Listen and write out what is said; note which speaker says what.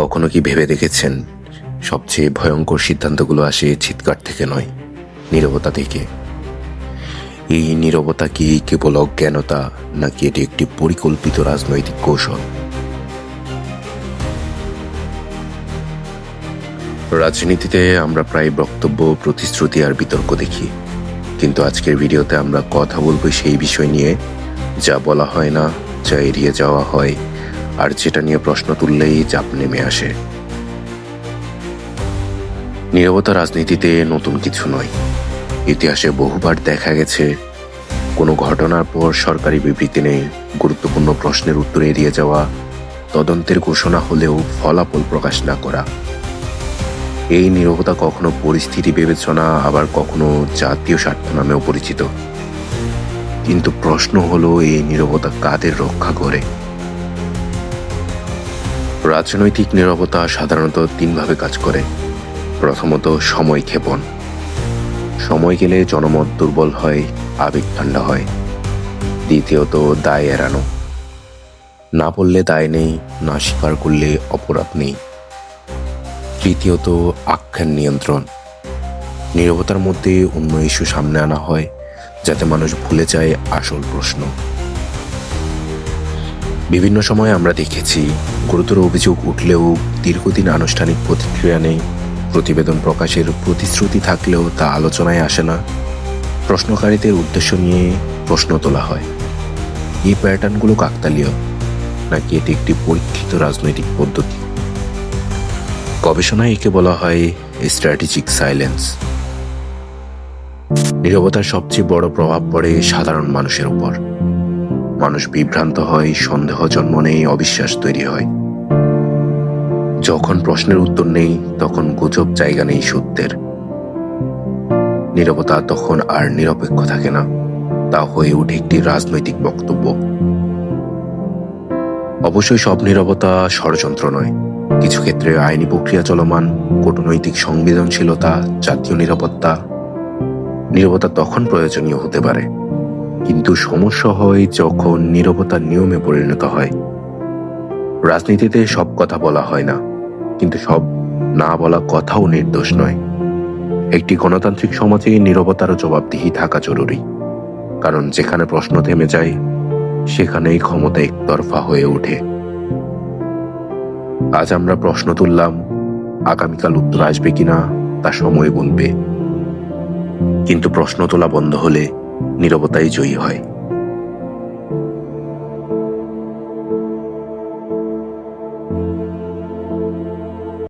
Speaker 1: কখনো কি ভেবে দেখেছেন? সবচেয়ে ভয়ঙ্কর সিদ্ধান্তগুলো আসে চিৎকার থেকে নয়, নীরবতা থেকে। এই নীরবতা কি কেবল অজ্ঞানতা, নাকি এটি একটি পরিকল্পিত রাজনৈতিক কৌশল? রাজনীতিতে আমরা প্রায় বক্তব্য, প্রতিশ্রুতি আর বিতর্ক দেখি। কিন্তু আজকের ভিডিওতে আমরা কথা বলব সেই বিষয় নিয়ে, যা বলা হয় না, যা এড়িয়ে যাওয়া হয় আর যেটা নিয়ে প্রশ্ন তুললেই চাপ নেমে আসে। নীরবতা রাজনীতিতে নতুন কিছু নয়। ইতিহাসে বহুবার দেখা গেছে, কোনো ঘটনার পর সরকারি বিবৃতি নেই, গুরুত্বপূর্ণ প্রশ্নের উত্তর এড়িয়ে যাওয়া, তদন্তের ঘোষণা হলেও ফলাফল প্রকাশ না করা। এই নীরবতা কখনো পরিস্থিতি বিবেচনা, আবার কখনো জাতীয় স্বার্থ নামেও পরিচিত। কিন্তু প্রশ্ন হলো, এই নীরবতা কাদের রক্ষা করে? রাজনৈতিক নীরবতা সাধারণত তিনভাবে কাজ করে। প্রথমত, সময় ক্ষেপণ। সময় গেলে জনমত দুর্বল হয়, আবেগ ঠান্ডা হয়। দ্বিতীয়ত, দায় এড়ানো। না বললে দায় নেই, না স্বীকার করলে অপরাধ নেই। তৃতীয়ত, আখ্যান নিয়ন্ত্রণ। নীরবতার মধ্যে অন্য ইস্যু সামনে আনা হয়, যাতে মানুষ ভুলে যায় আসল প্রশ্ন। বিভিন্ন সময় আমরা দেখেছি, গুরুতর অভিযোগ উঠলেও দীর্ঘদিন আনুষ্ঠানিক প্রতিক্রিয়া নেই। প্রতিবেদন প্রকাশের প্রতিশ্রুতি থাকলেও তা আলোচনায় আসে না। প্রশ্নকারীদের উদ্দেশ্য নিয়ে প্রশ্ন তোলা হয়। এই প্যাটার্নগুলো কাকতালীয়, নাকি এটি একটি পরীক্ষিত রাজনৈতিক পদ্ধতি? গবেষণায় একে বলা হয় স্ট্র্যাটেজিক সাইলেন্স। নিরবতার সবচেয়ে বড় প্রভাব পড়ে সাধারণ মানুষের উপর। মানুষ বিভ্রান্ত হয়, সন্দেহ জন্ম নেই অবিশ্বাস তৈরি হয়। যখন প্রশ্নের উত্তর নেই, তখন গুজব জায়গা নেই সত্যের। নীরবতা তখন আর নিরপেক্ষ থাকে না, তা হয়ে ওঠে একটি রাজনৈতিক বক্তব্য। অবশ্যই সব নীরবতা ষড়যন্ত্র নয়। কিছু ক্ষেত্রে আইনি প্রক্রিয়া চলমান, কূটনৈতিক সংবেদনশীলতা, জাতীয় নিরাপত্তা। নীরবতা তখন প্রয়োজনীয় হতে পারে। কিন্তু সমস্যা হয় যখন নীরবতা নিয়মে পরিণত হয়। রাজনীতিতে সব কথা বলা হয় না, কিন্তু সব না বলা কথাও নির্দোষ নয়। একটি গণতান্ত্রিক সমাজে নীরবতারও জবাবদিহি থাকা জরুরি, কারণ যেখানে প্রশ্ন থেমে যায়, সেখানেই ক্ষমতা একতরফা হয়ে ওঠে। আজ আমরা প্রশ্ন তুললাম, আগামীকাল উত্তর আসবে কিনা তা সময় বলবে কিন্তু প্রশ্ন তোলা বন্ধ হলে নীরবতাই জয়ী হয়।